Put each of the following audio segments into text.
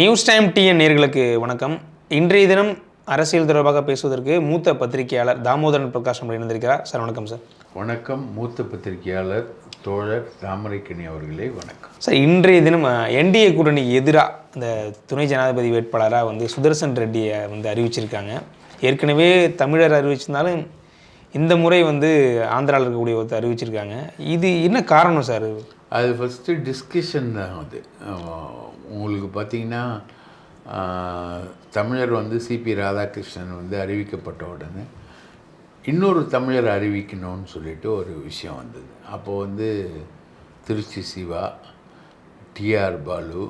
News time TN நேர்களுக்கு வணக்கம். இன்றைய தினம் அரசியல் தொடர்பாக பேசுவதற்கு மூத்த பத்திரிகையாளர் தாமோதரன் பிரகாஷ் நம்ம இணைந்திருக்கிறார். சார் வணக்கம் சார். வணக்கம். மூத்த பத்திரிகையாளர் தோழர் தாமரைக்கணி அவர்களே வணக்கம். சார் இன்றைய தினம் என்டிஏ கூட்டணி எதிராக இந்த துணை ஜனாதிபதி வேட்பாளராக வந்து சுதர்சன் ரெட்டியை வந்து அறிவிச்சிருக்காங்க. ஏற்கனவே தமிழர் அறிவிச்சிருந்தாலும் இந்த முறை வந்து ஆந்திராவில் இருக்கக்கூடிய ஒருத்தர் அறிவிச்சிருக்காங்க. இது என்ன காரணம் சார்? அது ஃபஸ்ட்டு டிஸ்கஷன் தான் அது. உங்களுக்கு பார்த்தீங்கன்னா தமிழர் வந்து சிபி ராதாகிருஷ்ணன் வந்து அறிவிக்கப்பட்ட உடனே இன்னொரு தமிழர் அறிவிக்கணும்னு சொல்லிட்டு ஒரு விஷயம் வந்தது. அப்போது வந்து திருச்சி சிவா டிஆர் பாலு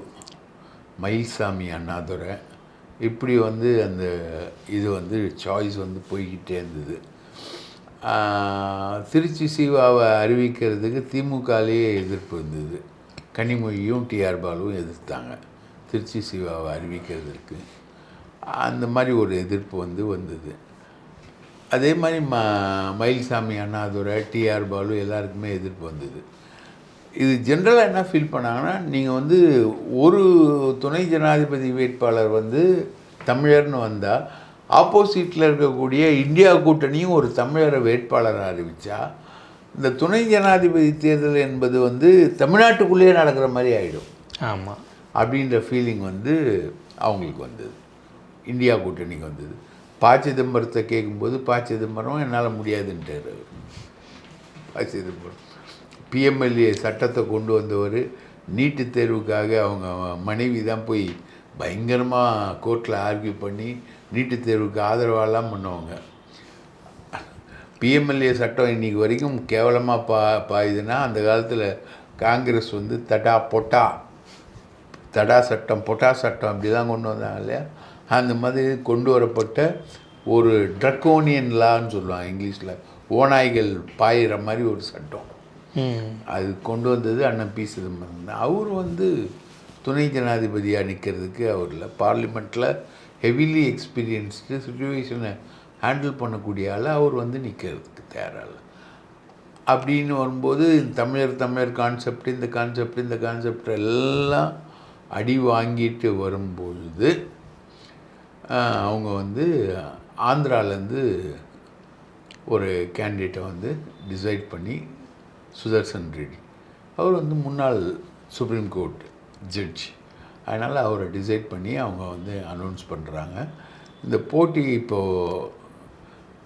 மயில்சாமி அண்ணாதுரை இப்படி வந்து அந்த இது வந்து சாய்ஸ் வந்து போய்கிட்டே இருந்தது. திருச்சி சிவாவை அறிவிக்கிறதுக்கு திமுகலேயே எதிர்ப்பு இருந்தது. கனிமொழியும் டிஆர் பாலுவும் எதிர்த்தாங்க. திருச்சி சிவாவை அறிவிக்கிறதுக்கு. அந்த மாதிரி ஒரு எதிர்ப்பு வந்து வந்தது. அதே மாதிரி ம மயில்சாமி அண்ணாதுரை டிஆர் பாலு எல்லாருக்குமே எதிர்ப்பு வந்தது. இது ஜென்ரலாக என்ன ஃபீல் பண்ணாங்கன்னா நீங்கள் வந்து ஒரு துணை ஜனாதிபதி வேட்பாளர் வந்து தமிழர்னு வந்தால் ஆப்போசிட்டில் இருக்கக்கூடிய இந்தியா கூட்டணியும் ஒரு தமிழரை வேட்பாளரை அறிவித்தா இந்த துணை ஜனாதிபதி தேர்தல் என்பது வந்து தமிழ்நாட்டுக்குள்ளேயே நடக்கிற மாதிரி ஆகிடும் ஆமாம் அப்படின்ற ஃபீலிங் வந்து அவங்களுக்கு வந்தது. இந்தியா கூட்டணிக்கு வந்தது. ப சிதம்பரத்தை கேட்கும்போது ப சிதம்பரம் என்னால் முடியாதுன்ட்டார் அவர். ப சிதம்பரம். பிஎம்எல்ஏ சட்டத்தை கொண்டு வந்தவர். நீட்டுத் தேர்வுக்காக அவங்க மனைவி தான் போய் பயங்கரமாக கோர்ட்டில் ஆர்கியூ பண்ணி நீட்டுத் தேர்வுக்கு ஆதரவாலாம் பண்ணுவாங்க. பிஎம்எல்ஏ சட்டம் இன்னைக்கு வரைக்கும் கேவலமாக பா பாயுதுன்னா அந்த காலத்தில் காங்கிரஸ் வந்து தடா பொட்டா தடா சட்டம் பொட்டா சட்டம் அப்படி தான் கொண்டு வந்தாங்க இல்லையா? அந்த மாதிரி கொண்டு வரப்பட்ட ஒரு ட்ரக்கோனியன் லான்னு சொல்லுவாங்க இங்கிலீஷில். ஓநாய்கள் பாயிற மாதிரி ஒரு சட்டம். அது கொண்டு வந்தது அண்ணன் பி. சிதம்பரம் அவர் வந்து துணை ஜனாதிபதியாக நிற்கிறதுக்கு அவர் இல்லை. பார்லிமெண்ட்டில் ஹெவிலி எக்ஸ்பீரியன்ஸ்டு சுச்சுவேஷனை ஹேண்டில் பண்ணக்கூடிய ஆள் அவர் வந்து நிற்கிறதுக்கு தயாராக அப்படின்னு வரும்போது இந்த தமிழர் தமிழர் கான்செப்ட் இந்த கான்செப்ட் இந்த கான்செப்ட் எல்லாம் அடி வாங்கிட்டு வரும்பொழுது அவங்க வந்து ஆந்திராலேருந்து ஒரு கேண்டிடேட்டை வந்து டிசைட் பண்ணி சுதர்சன் ரெட்டி. அவர் வந்து முன்னாள் சுப்ரீம் கோர்ட் ஜட்ஜ் அதனால் அவரை டிசைட் பண்ணி அவங்க வந்து அனௌன்ஸ் பண்ணுறாங்க இந்த போட்டி இப்போது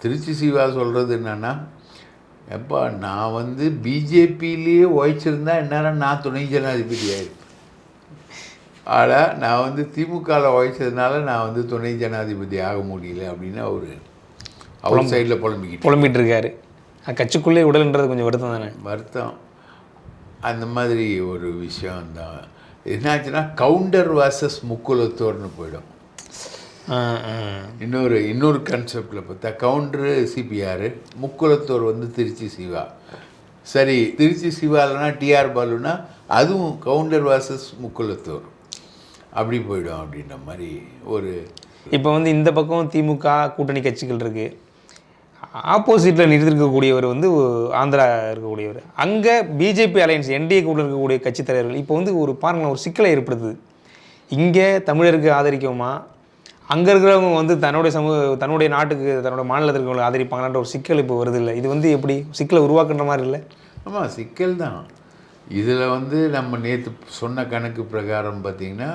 திருச்சி சிவா சொல்கிறது என்னென்னா எப்பா நான் வந்து பிஜேபியிலேயே உழைச்சிருந்தா இந்நேரம் நான் துணை ஜனாதிபதி ஆயிருப்பேன் ஆனால் நான் வந்து திமுகவில் உழைச்சதுனால நான் வந்து துணை ஜனாதிபதி ஆக முடியல அப்படின்னு அவர் அவர் சைடில் புலம்பிக்கிட்டு புலம்பிட்டு இருக்காரு கட்சிக்குள்ளே உடல்ன்றது கொஞ்சம் வருத்தம் தானே? வருத்தம். அந்த மாதிரி ஒரு விஷயம் தான் என்னாச்சுன்னா கவுண்டர் வாசஸ் முக்குலத்தோர்னு போயிடும். இன்னொரு இன்னொரு கான்செப்டில் பார்த்தா கவுண்டரு சிபிஆர் முக்குலத்தோர் வந்து திருச்சி சிவா. சரி திருச்சி சிவாலனா டிஆர் பாலுனா அதுவும் கவுண்டர் வாசஸ் முக்குலத்தோர் அப்படி போயிடும் அப்படின்ற மாதிரி ஒரு இப்போ வந்து இந்த பக்கம் திமுக கூட்டணி கட்சிகள் இருக்கு. ஆப்போசிட்டில் நிறுத்திருக்கக்கூடியவர் வந்து ஆந்திரா இருக்கக்கூடியவர். அங்கே பிஜேபி அலையன்ஸ் என்டிஏ கூட இருக்கக்கூடிய கட்சித் தலைவர்கள். இப்போ வந்து ஒரு பாருங்களேன் ஒரு சிக்கலை ஏற்படுத்துது. இங்கே தமிழருக்கு ஆதரிக்குமா அங்கே இருக்கிறவங்க வந்து தன்னுடைய சமூக தன்னுடைய நாட்டுக்கு தன்னோட மாநிலத்தில் இருக்கிறவங்களை ஆதரிப்பாங்களான்ற ஒரு சிக்கல் இப்போ வருது இல்லை. இது வந்து எப்படி? சிக்கலை உருவாக்குற மாதிரி இல்லை? ஆமாம் சிக்கல் தான். இதில் வந்து நம்ம நேற்று சொன்ன கணக்கு பிரகாரம் பார்த்திங்கன்னா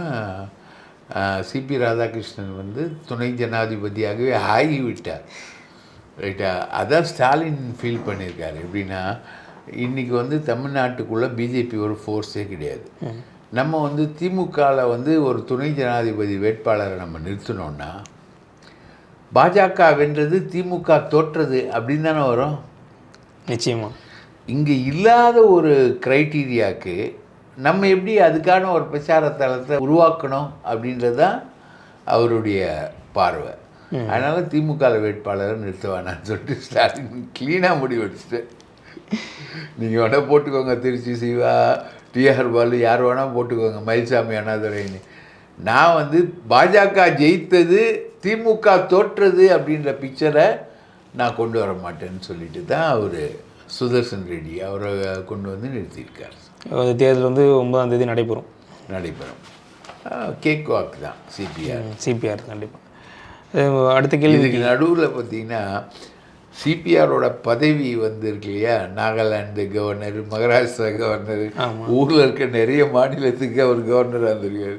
சிபி ராதாகிருஷ்ணன் வந்து துணை ஜனாதிபதியாகவே ஆகிவிட்டார். ரைட்டா? அதான் ஸ்டாலின் ஃபீல் பண்ணியிருக்காரு. எப்படின்னா இன்றைக்கி வந்து தமிழ்நாட்டுக்குள்ளே பிஜேபி ஒரு ஃபோர்ஸே கிடையாது. நம்ம வந்து திமுகவில் வந்து ஒரு துணை ஜனாதிபதி வேட்பாளரை நம்ம நிறுத்தினோன்னா பாஜக வென்றது திமுக தோற்றது அப்படின்னு தானே வரும்? நிச்சயமா. இங்கே இல்லாத ஒரு க்ரைட்டீரியாவுக்கு நம்ம எப்படி அதுக்கான ஒரு பிரச்சார தளத்தை உருவாக்கணும் அப்படின்றது தான் அவருடைய பார்வை. அதனால் திமுக வேட்பாளரை நிறுத்த வேணாம்னு சொல்லிட்டு ஸ்டாலின் க்ளீனாக முடிவு எடுத்துட்டு நீங்கள் வேணால் போட்டுக்கோங்க திருச்சி சிவா டிஆர் பாலு யார் வேணால் போட்டுக்கோங்க மயில்சாமி அண்ணாதுரைன்னு. நான் வந்து பாஜக ஜெயித்தது திமுக தோற்றது அப்படின்ற பிக்சரை நான் கொண்டு வர மாட்டேன்னு சொல்லிட்டு தான் அவர் சுதர்சன் ரெட்டி அவரை கொண்டு வந்து நிறுத்தியிருக்கார். அந்த தேர்தல் வந்து ஒன்பதாம் தேதி நடைபெறும். நடைபெறும். கேக் வாக் தான் சிபிஆர் சிபிஆர் கண்டிப்பாக அடுத்த கேள்வி இதுக்கு நடுவில் பார்த்தீங்கன்னா சிபிஆரோட பதவி வந்து இருக்கு இல்லையா? நாகாலாந்து கவர்னர் மகாராஷ்டிரா கவர்னர் ஊரில் இருக்க நிறைய மாநிலத்துக்கு அவர் கவர்னராக இருந்திருக்காரு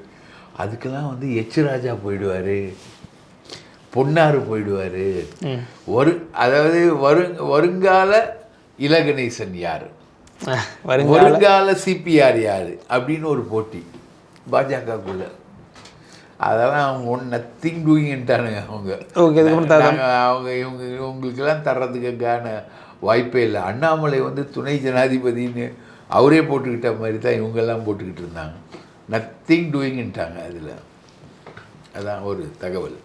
அதுக்கெல்லாம் வந்து எச் ராஜா போயிடுவார். பொன்னாறு போயிடுவார். வரு அதாவது வரு வருங்கால இலகணேசன் யார்? வருங்க வருங்கால சிபிஆர் யார்? அப்படின்னு ஒரு போட்டி. பாஜகக்குள்ள அதெல்லாம் அவங்க ஒன் நத்திங் டூயிங்ட்டானுங்க அவங்க. ஓகே அவங்க இவங்க இவங்களுக்கெல்லாம் தர்றதுக்கான வாய்ப்பே இல்லை. அண்ணாமலை வந்து துணை ஜனாதிபதின்னு அவரே போட்டுக்கிட்ட மாதிரி தான் இவங்கெல்லாம் போட்டுக்கிட்டு இருந்தாங்க. நத்திங் டூயிங்ட்டாங்க அதில். அதான் ஒரு தகவல்.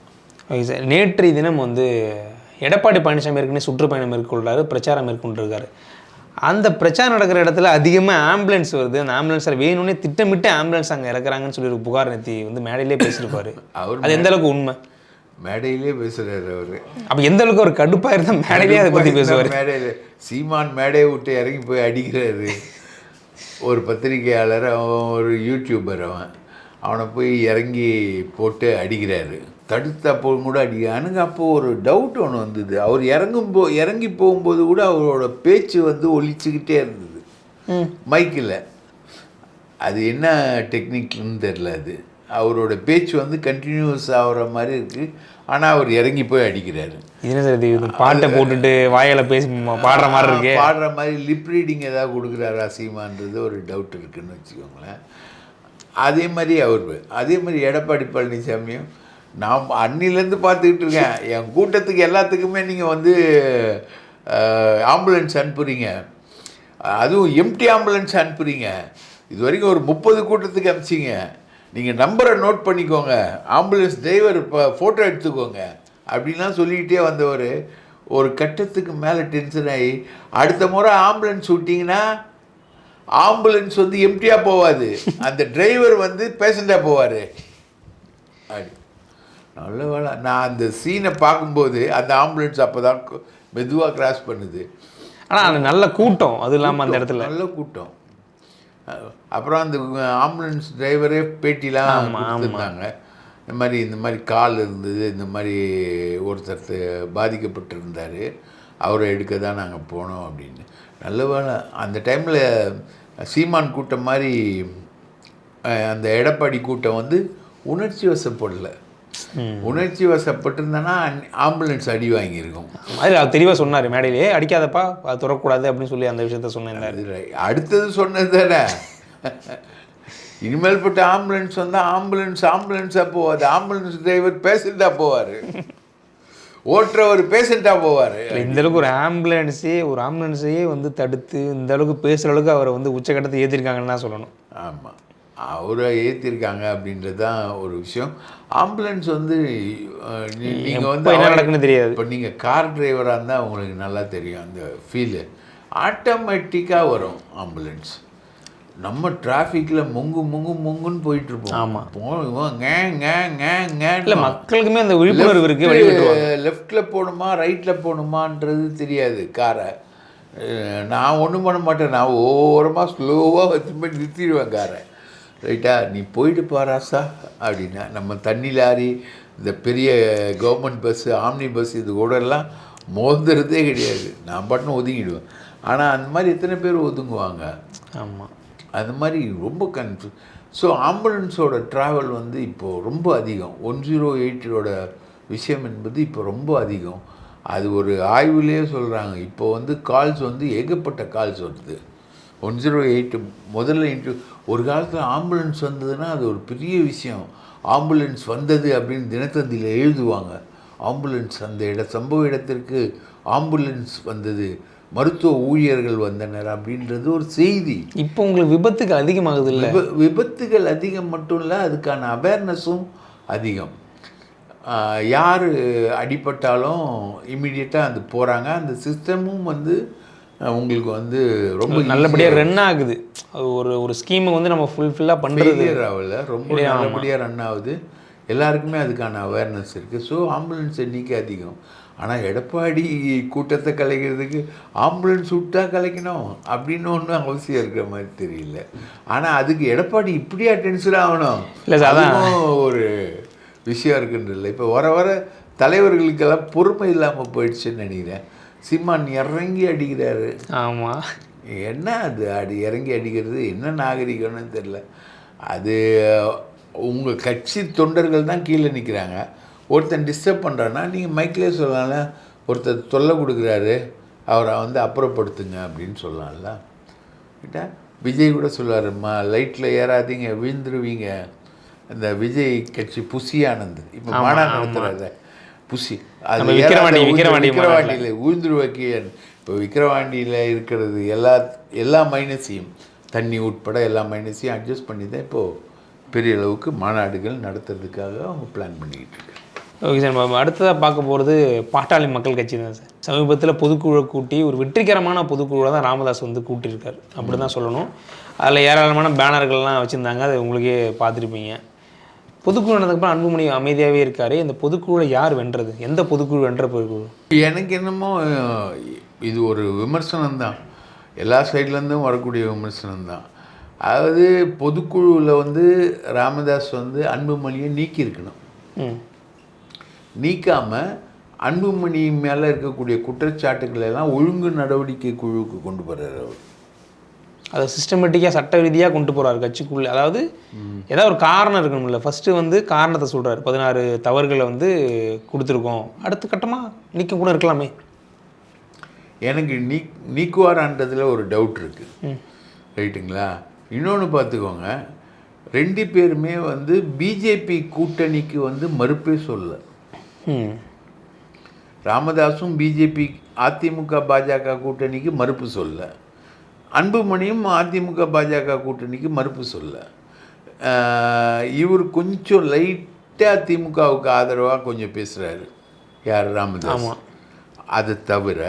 Okay sir. நேற்றைய தினம் வந்து எடப்பாடி பழனிசாமி ஏற்கனவே சுற்றுப்பயணம் மேற்கொள்றாரு பிரச்சாரம் மேற்கொண்டிருக்காரு. அந்த பிரச்சாரம் நடக்கிற இடத்துல அதிகமாக ஆம்புலன்ஸ் வருது. அந்த ஆம்புலன்ஸில் வேணும்னே திட்டமிட்டு ஆம்புலன்ஸ் அங்கே இறக்குறாங்கன்னு சொல்லி ஒரு புகார் நேத்தி வந்து மேடையிலே பேசியிருப்பாரு. அவர் அது எந்த அளவுக்கு உண்மை? மேடையிலே பேசுகிறாரு அவர். அப்போ எந்த அளவுக்கு ஒரு கடுப்பாக இருந்தால் மேடையிலே அதை பற்றி பேசுவார்? மேடையில் சீமான் மேடையை விட்டு இறங்கி போய் அடிக்கிறாரு. ஒரு பத்திரிகையாளர் அவன் ஒரு யூடியூபர் அவன். அவனை போய் இறங்கி போட்டு அடிக்கிறாரு. தடுத்த அப்போ கூட அடிக்கிறானுங்க அப்போ ஒரு டவுட் ஒன்று வந்தது. அவர் இறங்கும் போ இறங்கி போகும்போது கூட அவரோட பேச்சு வந்து ஒலிச்சுக்கிட்டே இருந்தது. மைக்கில் அது என்ன டெக்னிக்னு தெரில அது. அவரோட பேச்சு வந்து கண்டினியூஸ் ஆகிற மாதிரி இருக்குது ஆனால் அவர் இறங்கி போய் அடிக்கிறாரு. இது என்ன சார் இது? இது பாட்டை போட்டுட்டு வாயால பேசி பாடுற மாதிரி இருக்கு. பாடுற மாதிரி லிப் ரீடிங் ஏதாவது கொடுக்குறாரா சீமான்றது ஒரு டவுட் இருக்குன்னு வச்சுக்கோங்களேன். அதே மாதிரி அவர் அதே மாதிரி எடப்பாடி பழனிசாமியும் நான் அன்னிலேருந்து பார்த்துக்கிட்டு இருக்கேன். என் கூட்டத்துக்கு எல்லாத்துக்குமே நீங்கள் வந்து ஆம்புலன்ஸ் அனுப்புகிறீங்க அதுவும் எம்டி ஆம்புலன்ஸ் அனுப்புகிறீங்க இது வரைக்கும் ஒரு முப்பது கூட்டத்துக்கு அனுப்பிச்சிங்க. நீங்கள் நம்பரை நோட் பண்ணிக்கோங்க. ஆம்புலன்ஸ் டிரைவர் இப்போ ஃபோட்டோ எடுத்துக்கோங்க. அப்படின்லாம் சொல்லிக்கிட்டே வந்தவர் ஒரு கட்டத்துக்கு மேலே டென்ஷன் ஆகி அடுத்த முறை ஆம்புலன்ஸ் விட்டிங்கன்னா ஆம்புலன்ஸ் வந்து எம்டியாக போகாது அந்த டிரைவர் வந்து பேசண்டாக போவார். அப்படி. நல்ல வேலை. நான் அந்த சீனை பார்க்கும்போது அந்த ஆம்புலன்ஸ் அப்போ தான் மெதுவாக கிராஸ் பண்ணுது. ஆனால் அது நல்ல கூட்டம். அது இல்லாமல் அந்த இடத்துல. நல்ல கூட்டம். அப்புறம் அந்த ஆம்புலன்ஸ் டிரைவரே பேட்டிலாம் கொடுத்துருந்தாங்க. இந்த மாதிரி இந்த மாதிரி கால் இருந்தது. இந்த மாதிரி ஒருத்தர் பாதிக்கப்பட்டிருந்தார். அவரை எடுக்க தான் நாங்கள் போனோம் அப்படின்னு. நல்ல வேலை. அந்த டைமில் சீமான் கூட்டம் மாதிரி அந்த எடப்பாடி கூட்டம் வந்து உணர்ச்சி வசப்படல. உணர்ச்சி வசப்பட்டிருந்தனா ஆம்புலன்ஸ் அடி வாங்கியிருக்கும். அது அவர் தெளிவாக சொன்னார் மேடையிலே அடிக்காதப்பா அது தொடக்கூடாது அப்படின்னு சொல்லி அந்த விஷயத்த right. அடுத்தது சொன்னது தானே. இனிமேல் பட்ட ஆம்புலன்ஸ் வந்தால் ஆம்புலன்ஸ் ஆம்புலன்ஸாக போவாது. ஆம்புலன்ஸ் டிரைவர் பேஷண்ட்டாக போவார். ஓட்டுறவர் பேஷண்ட்டாக போவார். இந்த அளவுக்கு ஒரு ஆம்புலன்ஸே ஒரு ஆம்புலன்ஸையே வந்து தடுத்து இந்த அளவுக்கு பேசுகிற அளவுக்கு அவரை வந்து உச்சக்கட்டத்தை ஏற்றிருக்காங்கன்னு தான் சொல்லணும். ஆமாம் அவரை ஏற்றிருக்காங்க அப்படின்றது தான் ஒரு விஷயம். ஆம்புலன்ஸ் வந்து நீங்கள் வந்து என்ன நடக்குன்னு தெரியாது. இப்போ நீங்கள் கார் டிரைவராக இருந்தால் உங்களுக்கு நல்லா தெரியும் அந்த ஃபீலு ஆட்டோமேட்டிக்காக வரும் ஆம்புலன்ஸ். நம்ம டிராஃபிக்கில் முங்கு முங்கு முங்குன்னு போயிட்டுருப்போம். ஆமா. போவோம் ங்கே ங்கே ங்கே இல்லை மக்களுக்குமே அந்த விழிப்புணர்வு இருக்குது லெஃப்டில் போகணுமா ரைட்டில் போகணுமான்றது தெரியாது காரை நான் ஒன்றும் பண்ண மாட்டேன். நான் ஓரமாக ஸ்லோவாக வச்சு போய் நிறுத்திடுவேன் காரை ரைட்டா? நீ போயிட்டு பாராசா அப்படின்னா நம்ம தண்ணி லாரி இந்த பெரிய கவர்மெண்ட் பஸ்ஸு ஆம்னி பஸ் இது கூட எல்லாம் மோதுறதே கிடையாது. நான் பாட்டுன்னு ஒதுங்கிடுவேன். ஆனால் அந்த மாதிரி எத்தனை பேர் ஒதுங்குவாங்க? ஆமாம் அது மாதிரி ரொம்ப கன்ஃபியூ ஸோ ஆம்புலன்ஸோட ட்ராவல் வந்து இப்போது ரொம்ப அதிகம். ஒன் ஜீரோ எயிட்டோட விஷயம் என்பது இப்போ ரொம்ப அதிகம். அது ஒரு ஆய்வுலேயே சொல்கிறாங்க இப்போ வந்து கால்ஸ் வந்து ஏகப்பட்ட கால்ஸ் வருது. ஒன் ஜீரோ எயிட் முதல்ல இன்ட்ரு ஒரு காலத்தில் ஆம்புலன்ஸ் வந்ததுன்னா அது ஒரு பெரிய விஷயம். ஆம்புலன்ஸ் வந்தது அப்படின்னு தினத்தந்தியில் எழுதுவாங்க. ஆம்புலன்ஸ் அந்த இட சம்பவ இடத்திற்கு ஆம்புலன்ஸ் வந்தது. மருத்துவ ஊழியர்கள் வந்தனர் அப்படின்றது ஒரு செய்தி. இப்போ உங்களுக்கு விபத்துக்கு அதிகமாகுது இல்லை விப விபத்துகள் அதிகம் மட்டும் இல்லை அதுக்கான அவேர்னஸும் அதிகம். யார் அடிபட்டாலும் இம்மிடியட்டாக அது போகிறாங்க அந்த சிஸ்டமும் வந்து உங்களுக்கு வந்து ரொம்ப நல்லபடியாக ரன் ஆகுது. ஒரு ஒரு ஸ்கீமை வந்து நம்ம ஃபுல்ஃபில்லாக பண்ணுறது ஆகல. ரொம்ப நல்லபடியாக ரன் ஆகுது. எல்லாருக்குமே அதுக்கான அவேர்னஸ் இருக்குது ஸோ ஆம்புலன்ஸ் எண்ணிக்கை அதிகம். ஆனால் எடப்பாடி கூட்டத்தை கலைக்கிறதுக்கு ஆம்புலன்ஸ் விட்டா கலைக்கணும் அப்படின்னு ஒன்றும் அவசியம் இருக்கிற மாதிரி தெரியல. ஆனால் அதுக்கு எடப்பாடி இப்படியா டென்ஷன் ஆகணும்? இல்ல ஒரு விஷயம் இருக்குன்றதில்ல இப்போ வர வர தலைவர்களுக்கெல்லாம் பொறுமை இல்லாமல் போயிடுச்சுன்னு நினைக்கிறேன். சீமான் இறங்கி அடிக்கிறாரு. ஆமாம் என்ன அது? அடி இறங்கி அடிக்கிறது? என்ன நாகரிகம்னு தெரில அது உங்கள் கட்சி தொண்டர்கள் தான் கீழே நிற்கிறாங்க ஒருத்தன் டிஸ்டர்ப் பண்ணுறான்னா நீங்கள் மைக்கிலே சொல்லலாம்ல. ஒருத்தர் தொல்லை கொடுக்குறாரு. அவரை வந்து அப்புறப்படுத்துங்க அப்படின்னு சொல்லலாம்ல. கிட்ட விஜய் கூட சொல்லுவாரும்மா லைட்டில் ஏறாதீங்க விழுந்துருவீங்க. அந்த விஜய் கட்சி புசி ஆனந்த் இப்போ மாடா நடத்துறாரு புசி. அது விக்கிரவாண்டி- ஏறாத விக்கிரவாண்டி விக்கிரவாண்டியில் விழுந்துருவக்கியன் இப்போ விக்கிரவாண்டியில் இருக்கிறது எல்லா எல்லா மைனஸையும் தண்ணி உட்பட எல்லா மைனஸையும் அட்ஜஸ்ட் பண்ணி தான் இப்போது பெரிய அளவுக்கு மாநாடுகள் நடத்துறதுக்காக அவங்க பிளான் பண்ணிக்கிட்டு இருக்காங்க. ஓகே சார் நம்ம அடுத்ததாக பார்க்க போகிறது பாட்டாளி மக்கள் கட்சி தான் சார் சமீபத்தில் பொதுக்குழு கூட்டி ஒரு வெற்றிகரமான பொதுக்குழுவை தான் ராமதாஸ் வந்து கூட்டியிருக்காரு. அப்படி தான் சொல்லணும். அதில் ஏராளமான பேனர்கள்லாம் வச்சுருந்தாங்க. அது உங்களுக்கே பார்த்துருப்பீங்க. பொதுக்குழு நடந்ததுக்கப்புறம் அன்புமணி அமைதியாகவே இருக்கார். இந்த பொதுக்குழுவை யார் வென்றது? எந்த பொதுக்குழு வென்ற பொதுக்குழு? எனக்கு என்னமோ இது ஒரு விமர்சனம் தான். எல்லா சைட்லேருந்தும் வரக்கூடிய விமர்சனம் தான். அதாவது பொதுக்குழுவில் வந்து ராமதாஸ் வந்து அன்புமணியை நீக்கியிருக்கணும். நீக்காமல் அன்புமணி மேலே இருக்கக்கூடிய குற்றச்சாட்டுக்களை எல்லாம் ஒழுங்கு நடவடிக்கை குழுவுக்கு கொண்டு போகிறார் அவர். அதை சிஸ்டமேட்டிக்காக சட்ட ரீதியாக கொண்டு போகிறாரு கட்சிக்குள்ளே. அதாவது ஏதாவது ஒரு காரணம் இருக்கணும்ல. ஃபஸ்ட்டு வந்து காரணத்தை சொல்கிறாரு பதினாறு தவறுகளை வந்து கொடுத்துருக்கோம். அடுத்த கட்டமாக நீக்கம் கூட இருக்கலாமே. எனக்கு நீ நீக்குவாரான்றதுல ஒரு டவுட் இருக்குது ரைட்டுங்களா? இன்னொன்று பார்த்துக்கோங்க. ரெண்டு பேருமே வந்து பிஜேபி கூட்டணிக்கு வந்து மறுப்பே சொல்ல ம். ராமதாஸும் பிஜேபி அதிமுக பாஜக கூட்டணிக்கு மறுப்பு சொல்ல அன்புமணியும் அதிமுக பாஜக கூட்டணிக்கு மறுப்பு சொல்ல. இவர் கொஞ்சம் லைட்டாக திமுகவுக்கு ஆதரவாக கொஞ்சம் பேசுகிறாரு யார் ராமதாஸ். அது தவிர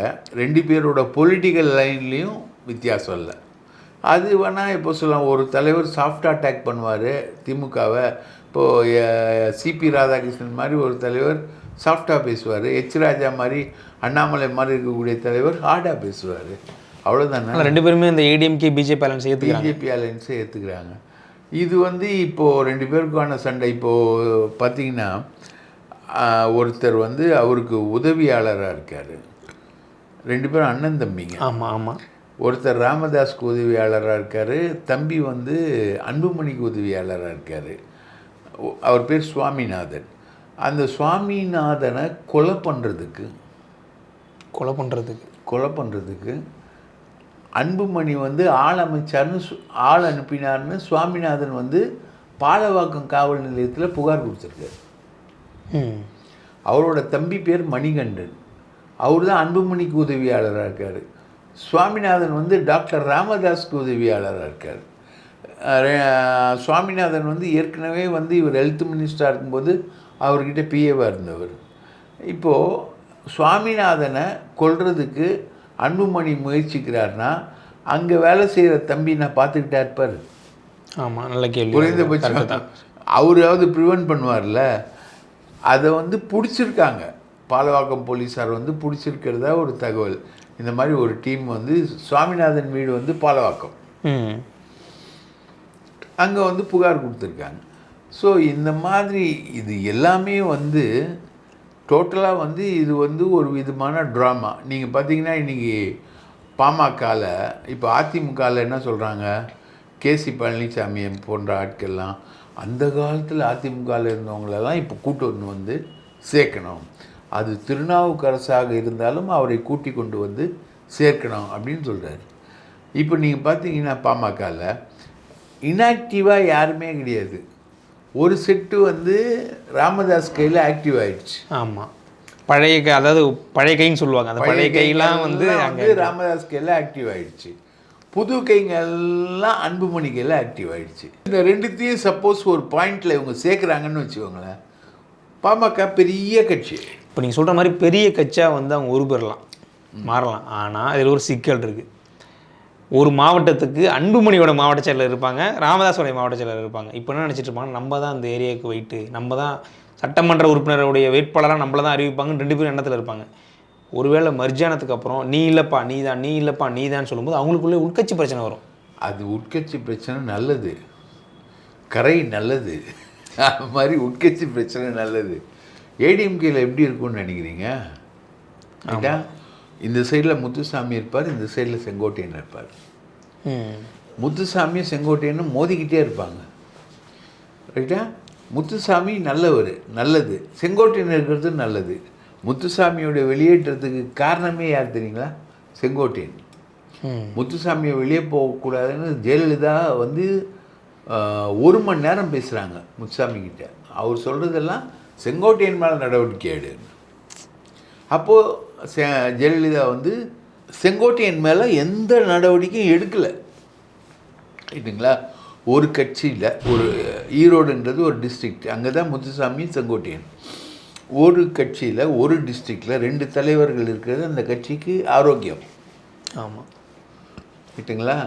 ரெண்டு பேரோட பொலிட்டிக்கல் லைன்லேயும் வித்தியாசம் இல்லை. அது வேணால் இப்போ சொல்லலாம் ஒரு தலைவர் சாஃப்ட் அட்டாக் பண்ணுவார் திமுகவை. இப்போது சிபி ராதாகிருஷ்ணன் மாதிரி ஒரு தலைவர் சாஃப்டாக பேசுவார். எச் ராஜா மாதிரி அண்ணாமலை மாதிரி இருக்கக்கூடிய தலைவர் ஹார்டாக பேசுவார். அவ்வளோதானே ரெண்டு பேருமே இந்த ஏடிஎம்கே பிஜேபி அலைன்ஸ் ஏற்றுக்கிறாங்க பிஜேபி அலைன்ஸை ஏற்றுக்கிறாங்க இது வந்து இப்போது ரெண்டு பேருக்கான சண்டை. இப்போது பார்த்தீங்கன்னா ஒருத்தர் வந்து அவருக்கு உதவியாளராக இருக்கார். ரெண்டு பேரும் அண்ணன் தம்பிங்க. ஆமாம் ஆமாம் ஒருத்தர் ராமதாஸ்க்கு உதவியாளராக இருக்கார். தம்பி வந்து அன்புமணிக்கு உதவியாளராக இருக்கார். அவர் பேர் சுவாமிநாதன். அந்த சுவாமிநாதனை கொலை பண்ணுறதுக்கு கொலை பண்ணுறதுக்கு கொலை பண்ணுறதுக்கு அன்புமணி வந்து ஆள் அமைச்சார்னு ஆள் அனுப்பினார்னு சுவாமிநாதன் வந்து பாலவாக்கம் காவல் நிலையத்தில் புகார் கொடுத்துருக்காரு. அவரோட தம்பி பேர் மணிகண்டன். அவர் தான் அன்புமணிக்கு உதவியாளராக இருக்கார். சுவாமிநாதன் வந்து டாக்டர் ராமதாஸ்க்கு உதவியாளராக இருக்கார். சுவாமிநாதன் வந்து ஏற்கனவே வந்து இவர் ஹெல்த் மினிஸ்டராக இருக்கும்போது அவர்கிட்ட பிஏவாக இருந்தவர். இப்போது சுவாமிநாதனை கொல்றதுக்கு அன்புமணி முயற்சிக்கிறார்னா அங்கே வேலை செய்கிற தம்பி நான் பார்த்துக்கிட்டா இருப்பார் ஆமாம் நல்ல கேள்வி. குறைந்தபட்சம் அவராவது ப்ரிவென்ட் பண்ணுவார்ல அதை வந்து பிடிச்சிருக்காங்க. பாலவாக்கம் போலீஸார் வந்து பிடிச்சிருக்கிறதா ஒரு தகவல். இந்த மாதிரி ஒரு டீம் வந்து சுவாமிநாதன் வீடு வந்து பாலவாக்கம். அங்கே வந்து புகார் கொடுத்துருக்காங்க. ஸோ இந்த மாதிரி இது எல்லாமே வந்து டோட்டலாக வந்து இது வந்து ஒரு விதமான ட்ராமா நீங்கள் பார்த்தீங்கன்னா இன்றைக்கி பாமகவில் இப்போ அதிமுகவில் என்ன சொல்கிறாங்க கேசி பழனிசாமி போன்ற ஆட்கள்லாம் அந்த காலத்தில் அதிமுகவில் இருந்தவங்களெல்லாம் இப்போ கூட்டு ஒன்று வந்து சேர்க்கணும். அது திருநாவுக்கரசாக இருந்தாலும் அவரை கூட்டி கொண்டு வந்து சேர்க்கணும் அப்படின்னு சொல்கிறாரு இப்போ நீங்கள் பார்த்தீங்கன்னா பாமகவில் இன்ஆக்டிவாக யாருமே கிடையாது. ஒரு செட்டு வந்து ராமதாஸ் கையில் ஆக்டிவ் ஆயிடுச்சு. ஆமாம் பழைய கை அதாவது பழைய கைன்னு சொல்லுவாங்க. அந்த பழைய கையெல்லாம் வந்து அங்கே ராமதாஸ் கையில் ஆக்டிவ் ஆயிடுச்சு. புது கைங்கெல்லாம் அன்புமணி கையில் ஆக்டிவ் ஆயிடுச்சு. இந்த ரெண்டுத்தையும் சப்போஸ் ஒரு பாயிண்டில் இவங்க சேர்க்குறாங்கன்னு வச்சுக்கோங்களேன் பாமக பெரிய கட்சி. இப்போ நீங்கள் சொல்கிற மாதிரி பெரிய கட்சியாக வந்து அவங்க உருப்பெறலாம் மாறலாம். ஆனால் இதில் ஒரு சிக்கல் இருக்குது ஒரு மாவட்டத்துக்கு அன்புமணியோட மாவட்ட செயலர் இருப்பாங்க ராமதாஸோடைய மாவட்ட செயலர் இருப்பாங்க. இப்போ என்ன நினச்சிட்டு இருப்பாங்க நம்ம தான் அந்த ஏரியாவுக்கு வெயிட்டு நம்ம தான் சட்டமன்ற உறுப்பினருடைய வேட்பாளராக நம்மள தான் அறிவிப்பாங்க ரெண்டு பேரும் எண்ணத்தில் இருப்பாங்க. ஒருவேளை மர்ஜானத்துக்கு அப்புறம் நீ இல்லைப்பா நீ தான் நீ இல்லைப்பா நீ தான் சொல்லும்போது அவங்களுக்குள்ளே உட்கட்சி பிரச்சனை வரும். அது உட்கட்சி பிரச்சனை நல்லது. கரை நல்லது. அது மாதிரி உட்கட்சி பிரச்சனை நல்லது. ஏடிஎம்கேல எப்படி இருக்கும்னு நினைக்கிறீங்க? இந்த சைடில் முத்துசாமி இருப்பார் இந்த சைடில் செங்கோட்டையன் இருப்பார். முத்துசாமியும் செங்கோட்டையனும் மோதிக்கிட்டே இருப்பாங்க. ரைட்டா முத்துசாமி நல்லவர் நல்லது. செங்கோட்டையன் இருக்கிறது நல்லது. முத்துசாமியோட வெளியேற்றத்துக்கு காரணமே யார் தெரியுங்களா? செங்கோட்டையன். முத்துசாமியை வெளியே போகக்கூடாதுன்னு ஜெயலலிதா வந்து ஒரு மணி நேரம் பேசுகிறாங்க முத்துசாமி கிட்ட. அவர் சொல்கிறதெல்லாம் செங்கோட்டையன் மேலே நடவடிக்கை எடு. அப்போது ஜெயலலிதா வந்து செங்கோட்டையன் மேலே எந்த நடவடிக்கையும் எடுக்கலை. ரைட்டுங்களா ஒரு கட்சியில் ஒரு ஈரோடுன்றது ஒரு டிஸ்ட்ரிக்ட் அங்கே தான் முத்துசாமி செங்கோட்டையன். ஒரு கட்சியில் ஒரு டிஸ்ட்ரிக்டில் ரெண்டு தலைவர்கள் இருக்கிறது அந்த கட்சிக்கு ஆரோக்கியம். ஆமாம் ரைட்டுங்களா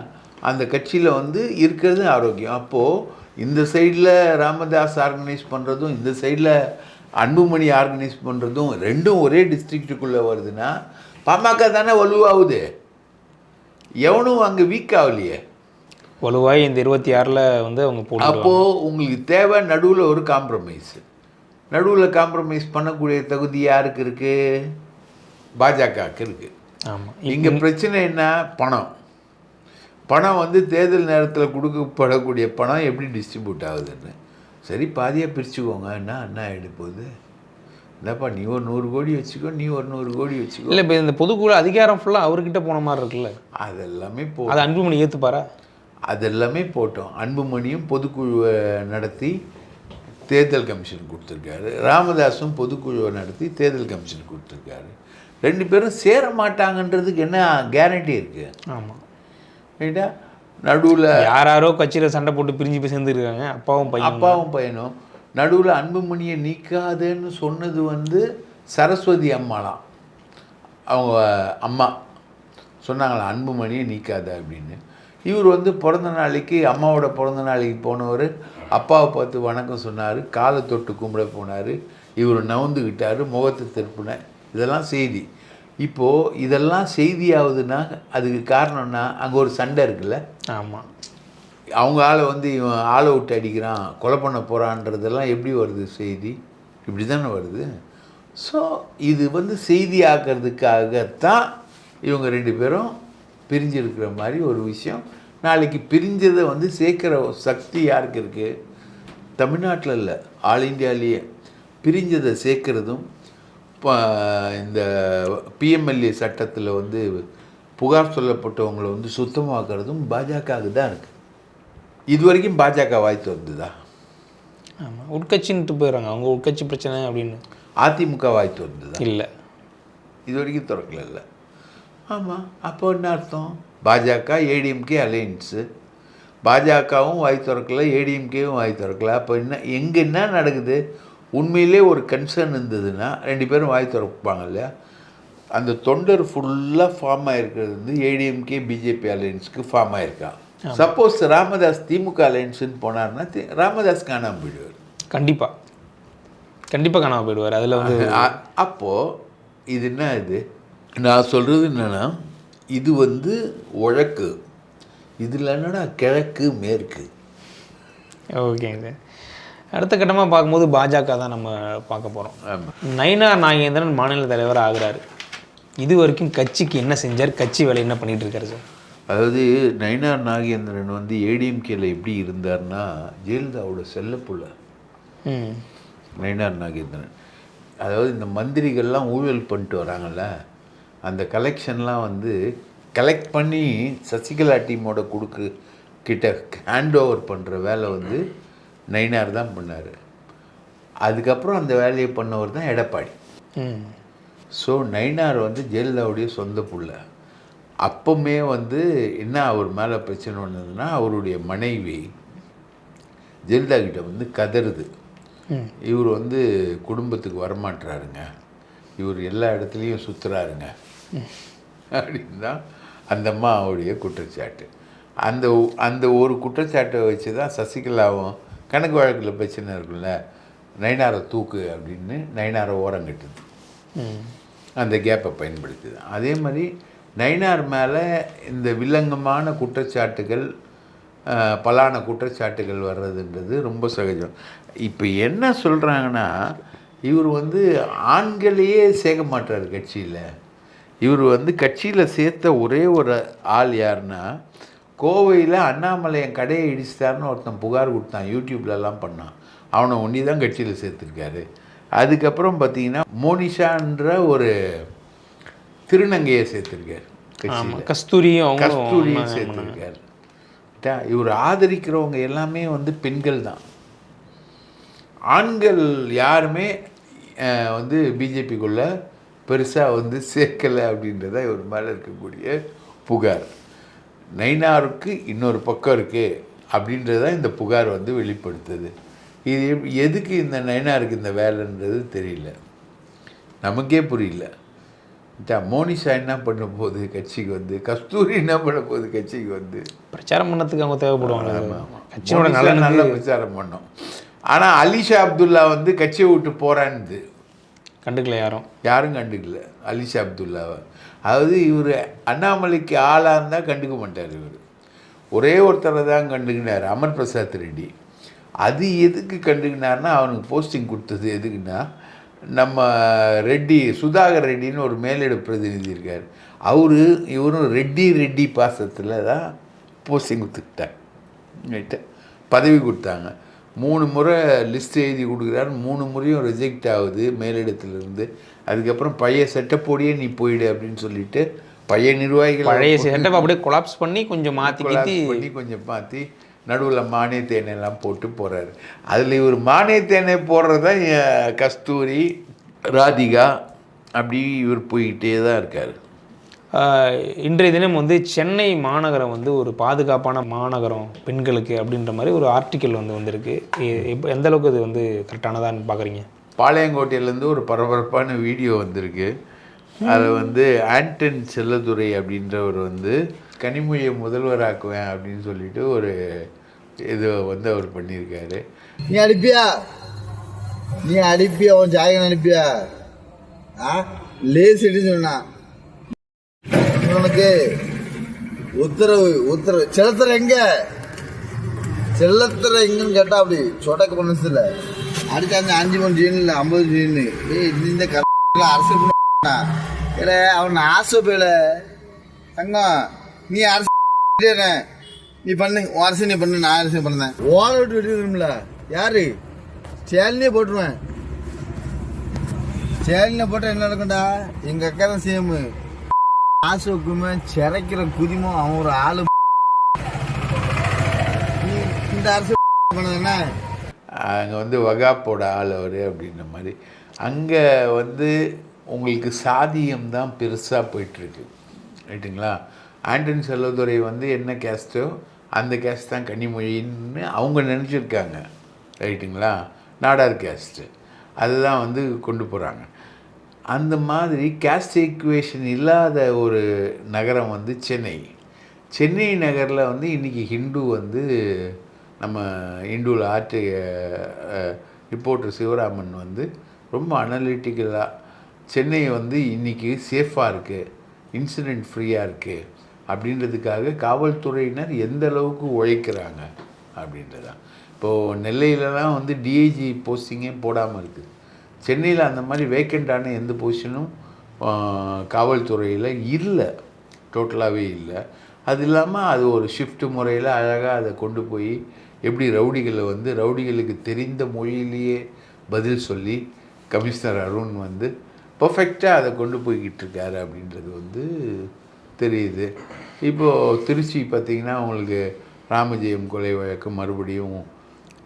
அந்த கட்சியில் வந்து இருக்கிறது ஆரோக்கியம். அப்போது இந்த சைடில் ராமதாஸ் ஆர்கனைஸ் பண்ணுறதும் இந்த சைடில் அன்புமணி ஆர்கனைஸ் பண்ணுறதும் ரெண்டும் ஒரே டிஸ்ட்ரிக்ட்டுக்குள்ளே வருதுன்னா பாமக தானே வலுவாகுது. எவனும் அங்கே வீக் ஆகலையே. வலுவாய் இந்த இருபத்தி ஆறில் வந்து அவங்க அப்போது உங்களுக்கு தேவை நடுவில் ஒரு காம்ப்ரமைஸ் நடுவில் காம்ப்ரமைஸ் பண்ணக்கூடிய தகுதி யாருக்கு இருக்குது பாஜகவுக்கு இருக்குது ஆமாம் இங்கே பிரச்சனை என்ன? பணம். பணம் வந்து தேர்தல் நேரத்தில் கொடுக்கப்படக்கூடிய பணம் எப்படி டிஸ்ட்ரிபியூட் ஆகுதுன்னு? சரி பாதியாக பிரிச்சுக்கோங்க. என்ன என்ன ஆகிடு போகுது? என்னப்பா நீ ஒரு நூறு கோடி வச்சுக்கோ நீ ஒரு நூறு கோடி வச்சுக்கோ. இல்லை இப்போ இந்த பொதுக்குழு அதிகாரம் ஃபுல்லாக அவர்கிட்ட போன மாதிரி இருக்குல்ல? அதெல்லாமே போ அது அன்புமணி ஏற்றுப்பாரா அதெல்லாமே போட்டோம். அன்புமணியும் பொதுக்குழுவை நடத்தி தேர்தல் கமிஷன் கொடுத்துருக்காரு. ராமதாஸும் பொதுக்குழுவை நடத்தி தேர்தல் கமிஷன் கொடுத்துருக்காரு. ரெண்டு பேரும் சேர மாட்டாங்கன்றதுக்கு என்ன கேரண்டி இருக்குது ஆமாம் ரைட்டா நடுவில் யாராரோ கட்சியில் சண்டை போட்டு பிரிஞ்சு போய் சேர்ந்துருக்காங்க. அப்பாவும் பையன் அப்பாவும் பையனும். நடுவில் அன்புமணியை நீக்காதேன்னு சொன்னது வந்து சரஸ்வதி அம்மாலாம். அவங்க அம்மா. சொன்னாங்களா அன்புமணியை நீக்காத அப்படின்னு. இவர் வந்து பிறந்த நாளைக்கு அம்மாவோட பிறந்த நாளைக்கு போனவர். அப்பாவை பார்த்து வணக்கம் சொன்னார். காலை தொட்டு கும்பிட போனார். இவர் நவுந்துக்கிட்டார் முகத்தை திருப்பின. இதெல்லாம் செய்தி. இப்போது இதெல்லாம் செய்தி ஆகுதுன்னா அதுக்கு காரணம்னா அங்கே ஒரு சண்டை இருக்குல்ல? ஆமாம் அவங்க ஆளை வந்து இவன் ஆளை விட்டு அடிக்கிறான் கொலை பண்ண போகிறான்றதெல்லாம் எப்படி வருது செய்தி? இப்படி தானே வருது. ஸோ இது வந்து செய்தி ஆக்கிறதுக்காகத்தான் இவங்க ரெண்டு பேரும் பிரிஞ்சிருக்கிற மாதிரி ஒரு விஷயம். நாளைக்கு பிரிஞ்சதை வந்து சேர்க்குற சக்தி யாருக்கு இருக்குது தமிழ்நாட்டில் இல்லை ஆல் இந்தியாலேயே பிரிஞ்சதை சேர்க்கறதும் இப்போ இந்த பிஎம்எல்ஏ சட்டத்தில் வந்து புகார் சொல்லப்பட்டவங்களை வந்து சுத்தமாக்குறதும் பாஜகவுக்கு தான் இருக்குது இது வரைக்கும் பாஜக வாய்த்து வந்ததா? ஆமாம் உட்கட்சின்ட்டு போயிடுறாங்க. அவங்க உட்கட்சி பிரச்சனை அப்படின்னு. அதிமுக வாய்த்து வந்ததா? இல்லை. இது வரைக்கும் திறக்கல ஆமாம் அப்போ என்ன அர்த்தம்? பாஜக ஏடிஎம்கே அலையன்ஸு பாஜகவும் வாய் திறக்கல ஏடிஎம்கேவும் வாய் திறக்கல. அப்போ என்ன எங்கே என்ன நடக்குது? உண்மையிலே ஒரு கன்சர்ன் இருந்ததுன்னா ரெண்டு பேரும் வாய் திறப்பாங்க இல்லையா? அந்த தொண்டர் ஃபுல்லாக ஃபார்ம் ஆகிருக்கிறது வந்து ஏடிஎம்கே பிஜேபி அலையன்ஸுக்கு ஃபார்ம் ஆயிருக்கான். சப்போஸ் ராமதாஸ் திமுக அலையன்ஸுன்னு போனார்னா ராமதாஸ் காணாமல் போயிடுவார். கண்டிப்பாக கண்டிப்பாக காணாமல் போயிடுவார். அதில் வந்து அ- அப்போ இது என்ன இது? நான் சொல்கிறது என்னன்னா இது வந்து உழக்கு இதில் என்னடா கிழக்கு மேற்கு. ஓகேங்க. அடுத்த கட்டமாக பார்க்கும்போது பாஜக தான் நம்ம பார்க்க போகிறோம் நயினார் நாகேந்திரன் மாநில தலைவர் ஆகுறாரு. இது வரைக்கும் கட்சிக்கு என்ன செஞ்சார்? கட்சி வேலை என்ன பண்ணிட்டு இருக்காரு சார்? அதாவது நயினார் நாகேந்திரன் வந்து ஏடிஎம்கேல எப்படி இருந்தார்னா ஜெயலலிதாவோட செல்லப்புள்ள நயினார் நாகேந்திரன். அதாவது இந்த மந்திரிகள்லாம் ஊழல் பண்ணிட்டு வராங்கல்ல அந்த கலெக்ஷன்லாம் வந்து கலெக்ட் பண்ணி சசிகலா டீமோட கொடுக்கு கிட்ட ஹேண்ட் ஓவர் பண்ணுற வேலை வந்து நயினார் தான் பண்ணார். அதுக்கப்புறம் அந்த வேலையை பண்ணவர் தான் எடப்பாடி. ஸோ நயினார் வந்து ஜெயலலிதாவுடைய சொந்த புள்ள. அப்பவுமே வந்து என்ன அவர் மேலே பிரச்சனை வந்ததுன்னா அவருடைய மனைவி ஜெயலலிதா கிட்ட வந்து கதறுது. இவர் வந்து குடும்பத்துக்கு வரமாட்டுறாருங்க இவர் எல்லா இடத்துலையும் சுற்றுறாருங்க அப்படின்னு தான் அந்த அம்மாவுடைய குற்றச்சாட்டு. அந்த அந்த ஒரு குற்றச்சாட்டை வச்சு தான் சசிகலாவும் கணக்கு வழக்கில் பிரச்சனை இருக்குல்ல நைனாரை தூக்கு அப்படின்னு நைனாரை ஓரம் கட்டுது. ம். அந்த கேப்பை பயன்படுத்துது அதே மாதிரி நைனார் மேலே இந்த வில்லங்கமான குற்றச்சாட்டுகள் பலான குற்றச்சாட்டுகள் வர்றதுன்றது ரொம்ப சகஜம். இப்போ என்ன சொல்கிறாங்கன்னா இவர் வந்து ஆண்களையே சேர்க்க மாட்டார் கட்சியில். இவர் வந்து கட்சியில் சேர்த்த ஒரே ஒரு ஆள் யாருன்னா கோவையில் அண்ணாமலை என் கடையை இடிச்சிட்டாருன்னு ஒருத்தன் புகார் கொடுத்தான். யூடியூப்லலாம் பண்ணான். அவனை ஒன்றி தான் கட்சியில் சேர்த்துருக்காரு. அதுக்கப்புறம் பார்த்தீங்கன்னா மோனிஷான்ற ஒரு திருநங்கையை சேர்த்துருக்காரு கட்சியில். கஸ்தூரியும் அவங்களும் கஸ்தூரியை ஆமா, சேர்த்துருக்காரு? இவர் ஆதரிக்கிறவங்க எல்லாமே வந்து பெண்கள் தான். ஆண்கள் யாருமே வந்து பிஜேபிக்குள்ள பெருசாக வந்து சேர்க்கலை அப்படின்றத இவர் மேலே இருக்கக்கூடிய புகார். நைனாருக்கு இன்னொரு பக்கம் இருக்குது அப்படின்றத இந்த புகார் வந்து வெளிப்படுத்துது. இது எதுக்கு இந்த நைனாருக்கு இந்த வேலைன்றது தெரியல. நமக்கே புரியல. மோனிஷா என்ன பண்ண போகுது கட்சிக்கு வந்து? கஸ்தூரி என்ன பண்ண போகுது கட்சிக்கு வந்து? பிரச்சாரம் பண்ணதுக்கு அவங்க தேவைப்படுவாங்க. கட்சியோட நலனுக்கு நல்லா பிரச்சாரம் பண்ணோம். ஆனால் அலிஷா அப்துல்லா வந்து கட்சியை விட்டு போறான்னு கண்டுக்கல யாரும். யாரும் கண்டுக்கல அலிஷா அப்துல்லாவை. அதாவது இவர் அண்ணாமலைக்கு ஆளாக இருந்தால் கண்டுக்க மாட்டார் இவர். ஒரே ஒருத்தரை தான் கண்டுக்கினார் அமர் பிரசாத் ரெட்டி. அது எதுக்கு கண்டுக்கினார்னா அவனுக்கு போஸ்டிங் கொடுத்தது எதுக்குன்னா நம்ம ரெட்டி சுதாகர் ரெட்டின்னு ஒரு மேலிட பிரதிநிதி இருக்கார். அவர் இவரும் ரெட்டி ரெட்டி பாசத்தில் தான் போஸ்டிங் கொடுத்துக்கிட்டார். பதவி கொடுத்தாங்க. மூணு முறை லிஸ்ட் எழுதி கொடுக்குறாரு. மூணு முறையும் ரிஜெக்ட் ஆகுது மேலிடத்துலேருந்து. அதுக்கப்புறம் பழைய செட்டப்போடியே நீ போயிடு அப்படின்னு சொல்லிட்டு பழைய நிர்வாகிகள் பழைய செட்டப் அப்படியே கொலாப்ஸ் பண்ணி கொஞ்சம் மாற்றி பண்ணி கொஞ்சம் மாற்றி நடுவில் மானிய தேனை எல்லாம் போட்டு போகிறாரு அதில் இவர் மானிய தேனை போடுறது தான் கஸ்தூரி ராதிகா அப்படி இவர் போய்கிட்டே தான் இருக்கார். இன்றைய தினம் வந்து சென்னை மாநகரம் வந்து ஒரு பாதுகாப்பான மாநகரம் பெண்களுக்கு அப்படின்ற மாதிரி ஒரு ஆர்டிக்கல் வந்து வந்திருக்கு. எந்த அளவுக்கு இது வந்து கரெக்டானதான்னு பார்க்குறீங்க பாளையங்கோட்டையிலேருந்து ஒரு பரபரப்பான வீடியோ வந்திருக்கு. அதில் வந்து ஆண்டன் செல்லதுரை அப்படின்றவர் வந்து கனிமொழியை முதல்வராக்குவேன் அப்படின்னு சொல்லிட்டு ஒரு இது வந்து அவர் பண்ணியிருக்காரு. நீ அடிப்பியா நீ அடிப்பியா உன் ஜாயகன் அனுப்பியா? ஆ? லேஸ் சொன்னா. உனக்கு உத்தரவு உத்தரவு. செலுத்துற எங்க? செல்லத்துற எங்கன்னு கேட்டா அப்படி சொடக்கு அடுத்து அந்த அஞ்சு மணி ஜீன் இல்லை ஐம்பது ஜீன் ஏய் இந்த கரெக்டாக அரசு பண்ணா. அவன் ஆசை போயில தங்கம் நீ அரசு நீ பண்ணு. உன் அரசு நீ பண்ணு நான் அரசு பண்ணேன். ஓட விட்டு வெட்டிடும்ல யாரு? சேலினே போட்டுருவேன். சேலினை போட்டால் என்ன நடக்கும்டா? எங்க அக்கா தான் சேம் ஆசோக்குமே சிறைக்கிற குதிமோ அவன் ஒரு ஆளு. இந்த அரசு பண்ணதுன்னா அங்கே வந்து வகாப்போட ஆள் அவர் அப்படின்ற மாதிரி. அங்கே வந்து உங்களுக்கு சாதியம் தான் பெருசாக போயிட்டுருக்கு. ரைட்டுங்களா? ஆண்டன் செல்லதுரை வந்து என்ன கேஸ்ட்டோ அந்த கேஸ்ட் தான் கன்னிமொழின்னு அவங்க நினச்சிருக்காங்க. ரைட்டுங்களா? நாடார் கேஸ்ட்டு அதுதான் வந்து கொண்டு போகிறாங்க அந்த மாதிரி கேஸ்ட் ஈக்குவேஷன் இல்லாத ஒரு நகரம் வந்து சென்னை. சென்னை நகரில் வந்து இன்றைக்கி ஹிந்து வந்து நம்ம இந்துவில் ஆற்று ரிப்போர்ட்டர் சிவராமன் வந்து ரொம்ப அனலிட்டிக்கலாக சென்னை வந்து இன்றைக்கி சேஃபாக இருக்குது இன்சிடெண்ட் ஃப்ரீயாக இருக்குது அப்படின்றதுக்காக காவல்துறையினர் எந்த அளவுக்கு உழைக்கிறாங்க அப்படின்றதான் இப்போது நெல்லையிலலாம் வந்து டிஐஜி போஸ்டிங்கே போடாமல் இருக்குது சென்னையில் அந்த மாதிரி வேக்கண்டான எந்த பொசிஷனும் காவல்துறையில் இல்லை டோட்டலாகவே இல்லை. அது இல்லாமல் அது ஒரு ஷிஃப்ட் முறையில் அழகாக அதை கொண்டு போய் எப்படி ரவுடிகளை வந்து ரவுடிகளுக்கு தெரிந்த மொழியிலேயே பதில் சொல்லி கமிஷனர் அருண் வந்து பர்ஃபெக்டாக அதை கொண்டு போய்கிட்டு இருக்காரு அப்படின்றது வந்து தெரியுது. இப்போது திருச்சி பார்த்திங்கன்னா உங்களுக்கு ராமஜெயம் கொலை வழக்கு மறுபடியும்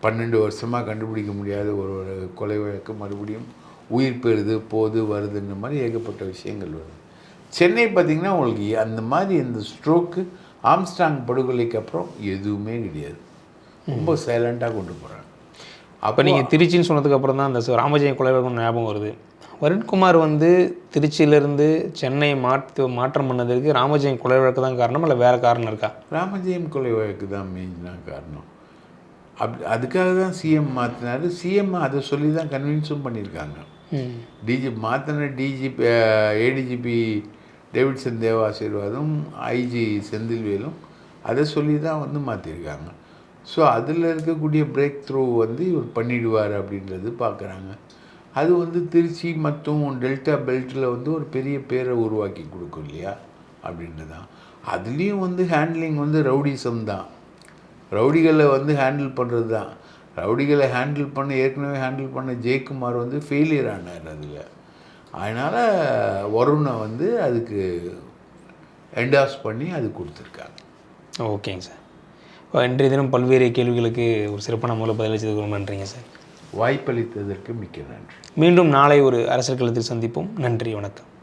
பன்னெண்டு வருஷமாக கண்டுபிடிக்க முடியாத ஒரு ஒரு கொலை வழக்கு மறுபடியும் உயிர் பெறுது போது வருதுன்ற மாதிரி ஏகப்பட்ட விஷயங்கள் வருது. சென்னை பார்த்திங்கன்னா உங்களுக்கு அந்த மாதிரி இந்த ஸ்ட்ரோக்கு ஆம்ஸ்டாங் படுகொலைக்கு அப்புறம் எதுவுமே கிடையாது. ரொம்ப சைலண்ட்டாக கொண்டு போகிறாங்க அப்போ நீங்கள் திருச்சின்னு சொன்னதுக்கு அப்புறம் தான் அந்த ராமஜெயம் கொலை ஞாபகம் வருது. வருண்குமார் வந்து திருச்சியிலேருந்து சென்னை மாற்று மாற்றம் பண்ணதற்கு ராமஜெயம் கொலை வழக்கு தான் காரணம் இல்லை வேறு காரணம் இருக்கா? ராமஜெயம் கொலை வழக்கு தான் மெயினாக காரணம். அப் அதுக்காக தான் சிஎம் மாற்றினாரு சிஎம் அதை சொல்லி தான் கன்வின்ஸும் பண்ணியிருக்காங்க. டிஜி மாற்றின டிஜிபி ஏடிஜிபி டேவிட்சன் தேவ ஆசீர்வாதம் ஐஜி செந்தில்வேலும் அதை சொல்லி தான் வந்து மாற்றிருக்காங்க ஸோ அதில் இருக்கக்கூடிய பிரேக் த்ரூ வந்து இவர் பண்ணிடுவார் அப்படின்றது பார்க்குறாங்க அது வந்து திருச்சி மற்றும் டெல்டா பெல்ட்டில் வந்து ஒரு பெரிய பேரை உருவாக்கி கொடுக்கும் இல்லையா? அப்படின்றது தான் அதுலேயும் வந்து ஹேண்ட்லிங் வந்து ரவுடிசம் தான். ரவுடிகளை வந்து ஹேண்டில் பண்ணுறது தான் ரவுடிகளை ஹேண்டில் பண்ண ஏற்கனவே ஹேண்டில் பண்ண ஜெயக்குமார் வந்து ஃபெயிலியர் ஆனார் அதில். அதனால் வருணை வந்து அதுக்கு என்டாஸ் பண்ணி அது கொடுத்துருக்காங்க. ஓகேங்க சார். இன்றைய தினம் பல்வேறு கேள்விகளுக்கு ஒரு சிறப்பான முறையில் பதிலளித்ததுக்கு ரொம்ப நன்றிங்க சார். வாய்ப்பளித்ததற்கு மிக்க நன்றி. மீண்டும் நாளை ஒரு அரசியல் களத்தில் சந்திப்போம். நன்றி வணக்கம்.